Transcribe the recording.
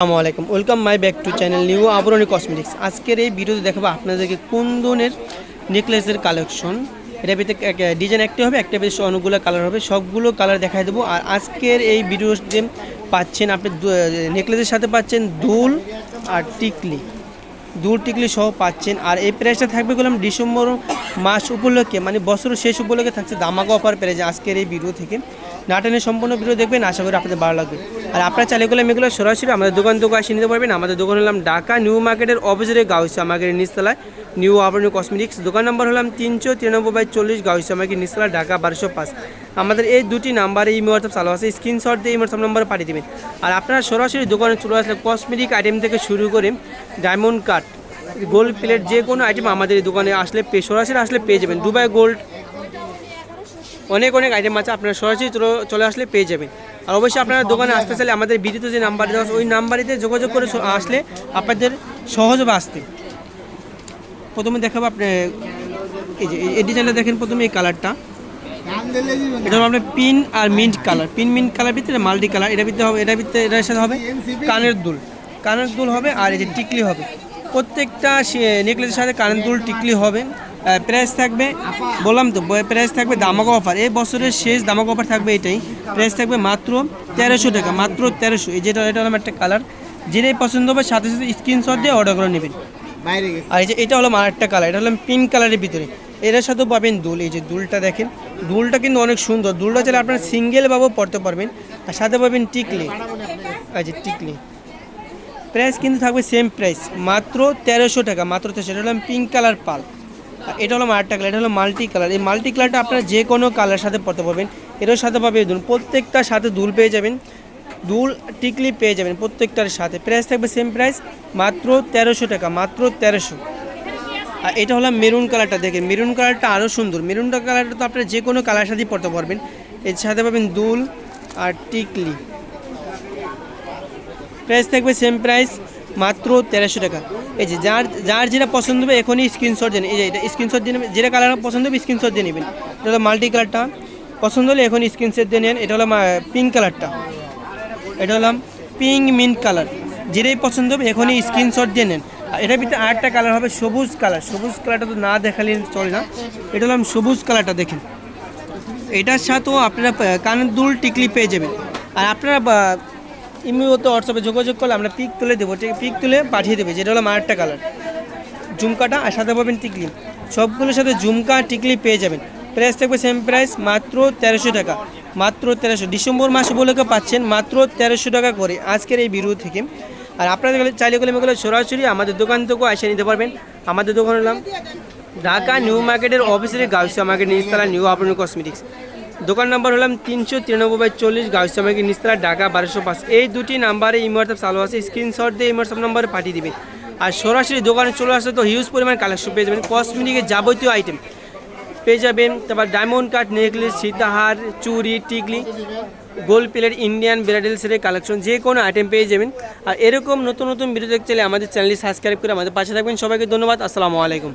আসসালামু আলাইকুম। Welcome my back to channel new Abaroni cosmetics আজকের এই ভিডিওতে দেখাবো আপনাদেরকে কুন্দনের নেকলেসের কালেকশন এটা ভিতরে ডিজাইন একটি হবে, একটা বেশ অনেকগুলো কালার হবে। সবগুলো কালার দেখাই দেবো। আর আজকের এই ভিডিওতে পাচ্ছেন আপনি নেকলেসের সাথে পাচ্ছেন দুল আর টিকলি। দুল টিকলি সহ পাচ্ছেন। আর এই প্রাইসটা থাকবে বললাম ডিসেম্বর মাস উপলক্ষে মানে বছরের শেষ উপলক্ষে থাকছে দামাকা অফার প্রাইস আজকের এই ভিডিও থেকে। নাটনের সম্পূর্ণ ভিডিও দেখবেন, আশা করি আপনাদের ভালো লাগবে। আর আপনারা চাইলে গেলে এগুলো সরাসরি আমাদের দোকান দোকান এসে নিতে পারবেন। আমাদের দোকান হলাম ঢাকা নিউ মার্কেটের অপোজিটে গাউসা মার্কেটের নিচতলায়। নিউ আবরণী কসমেটিক্স দোকান নম্বর হলাম তিনশো তিরানব্বই বাই চল্লিশ গাউসা মার্কেট নিচতলা ঢাকা বারোশো পাঁচ। আমাদের এই দুটি নাম্বারে ইমো হোয়াটসঅ্যাপ চালু আছে স্ক্রিনশট দিয়ে ইমো হোয়াটসঅ্যাপ নম্বরে পাঠিয়ে দেবেন। আর আপনারা সরাসরি দোকানে চলে আসলে কসমেটিক আইটেম থেকে শুরু করে ডায়মন্ড কাট গোল্ড প্লেট যে কোনো আইটেম আমাদের এই দোকানে আসলে সরাসরি আসলে পেয়ে যাবেন। দুবাই গোল্ড অনেক অনেক আইটেম আছে, আপনারা সরাসরি চলে- আসলে পেয়ে যাবেন। আর অবশ্যই আপনারা দোকানে আসতে চাইলে আমাদের ভিডিওতে যে নাম্বার দেওয়া ওই নাম্বারিতে যোগাযোগ করে আসলে আপনাদের সহজ হবে আসতে। প্রথমে দেখাবো আপনি, এই যে, এই ডিজাইনটা দেখেন প্রথমে এই কালারটা এটা আপনার পিন আর mint colour pink mint colour ভিতরে মাল্টি কালার এটা ভিতরে হবে এটা ভিতরে এটার সাথে হবে কানের দুল। কানের দুল হবে আর এই যে টিকলি হবে। প্রত্যেকটা নেকলেসের সাথে কানের দুল টিকলি হবে প্রাইস থাকবে বললাম তো প্রাইস থাকবে দামাকা অফার এই বছরের শেষ দামাকা অফার থাকবে এটাই প্রাইস থাকবে মাত্র তেরোশো টাকা মাত্র তেরোশো। এই যেটা এটা হলো একটা কালার যেটাই পছন্দ হবে সাথে সাথে স্ক্রিনশট দিয়ে অর্ডার করে নেবেন। আর এই যে এটা হলো আরেকটা কালার এটা হলো পিঙ্ক কালারের ভিতরে। এটার সাথেও পাবেন দুল এই যে দুলটা দেখেন। দুলটা কিন্তু অনেক সুন্দর। দুলটা চাইলে আপনারা সিঙ্গেল ভাবেও পড়তে পারবেন। আর সাথে পাবেন টিকলি। আচ্ছা টিকলি। প্রাইস কিন্তু থাকবে সেম প্রাইস মাত্র তেরোশো টাকা, মাত্র তেরোশো এটা হলো পিঙ্ক কালার পাল। আর এটা হলো আরেকটা কালার এটা হলো মাল্টি কালার এই মাল্টি কালারটা আপনারা যে কোনো কালার সাথে পড়তে পারবেন। এটার সাথে পাবেন দুল, প্রত্যেকটার সাথে দুল পেয়ে যাবেন। দুল টিকলি পেয়ে যাবেন প্রত্যেকটার সাথে। প্রাইস থাকবে সেম প্রাইস মাত্র তেরোশো টাকা, মাত্র তেরোশো। আর এটা হলো মেরুন কালারটা দেখেন মেরুন কালারটা আরও সুন্দর। মেরুন কালারটা তো আপনারা যে কোনো কালার সাথেই পড়তে পারবেন। এর সাথে পাবেন দুল আর টিকলি। প্রাইস থাকবে সেম প্রাইস মাত্র তেরোশো টাকা। এই যে যার যার যেটা পছন্দ হবে এখনই স্ক্রিনশট দেন এই যে এটা স্ক্রিনশট দিয়ে নেবেন যেটা কালার পছন্দ হবে স্ক্রিনশট দিয়ে নেবেন। এটা হলো মাল্টি কালারটা পছন্দ হলে এখন স্ক্রিনশট দিয়ে নেন। এটা হলো পিঙ্ক কালারটা এটা হলাম পিঙ্ক মিন্ট কালার যেটাই পছন্দ হবে এখনই স্ক্রিনশট দিয়ে নেন। এটার ভিতরে আরেকটা কালার হবে সবুজ কালার সবুজ কালারটা তো না দেখালে চলে না। এটা হলাম সবুজ কালারটা দেখেন। এটার সাথেও আপনারা কানের দুল টিকলি পেয়ে যাবেন। আর আপনারা ইমিওতে হোয়াটসঅ্যাপে যোগাযোগ করলে আমরা পিক তুলে দেবো পিক তুলে পাঠিয়ে দেবে, যেটা হলো আরেকটা কালার ঝুমকাটা আর সাথে পাবেন টিকলি। সবগুলোর সাথে ঝুমকা টিকলি পেয়ে যাবেন। প্রাইস থাকবে সেম প্রাইস মাত্র তেরোশো টাকা। মাত্র তেরোশো। ডিসেম্বর মাস উপলক্ষে পাচ্ছেন মাত্র তেরোশো টাকা করে আজকের এই ভিডিও থেকে। আর আপনারা চাইলে গেলে এগুলো সরাসরি আমাদের দোকান থেকেও এসে নিতে পারবেন। আমাদের দোকান হলাম ঢাকা নিউ মার্কেটের অফিসের গাউসিয়া মার্কেট নিউ আপনার কসমেটিক্স দোকান নাম্বার হলাম তিনশো তিরানব্বই বাই চল্লিশ গাউসিয়া মার্কেট নিচতলা ঢাকা বারোশো পাঁচ। এই দুটি নাম্বারে ইমোয়াটসঅ্যাপ চালু আছে। স্ক্রিনশট দিয়ে ইমোয়াটসঅ্যাপ নাম্বারে পাঠিয়ে দিবেন। আর সরাসরি দোকানে চলে আসলে তো হিউজ পরিমাণ কালেকশন পেয়ে যাবেন। কসমেটিকের যাবতীয় আইটেম পেয়ে যাবেন। তারপর ডায়মন্ড কাট নেকলেস সীতাহার, চুড়ি, টিকলি গোল্ড প্লেট ইন্ডিয়ান ব্রাইডাল সেটের কালেকশন যে কোনো আইটেম পেয়ে যাবেন। আর এরকম নতুন নতুন ভিডিও দেখতে চাইলে আমাদের চ্যানেলটি সাবস্ক্রাইব করে আমাদের পাশে থাকবেন। সবাইকে ধন্যবাদ। আসসালামু আলাইকুম।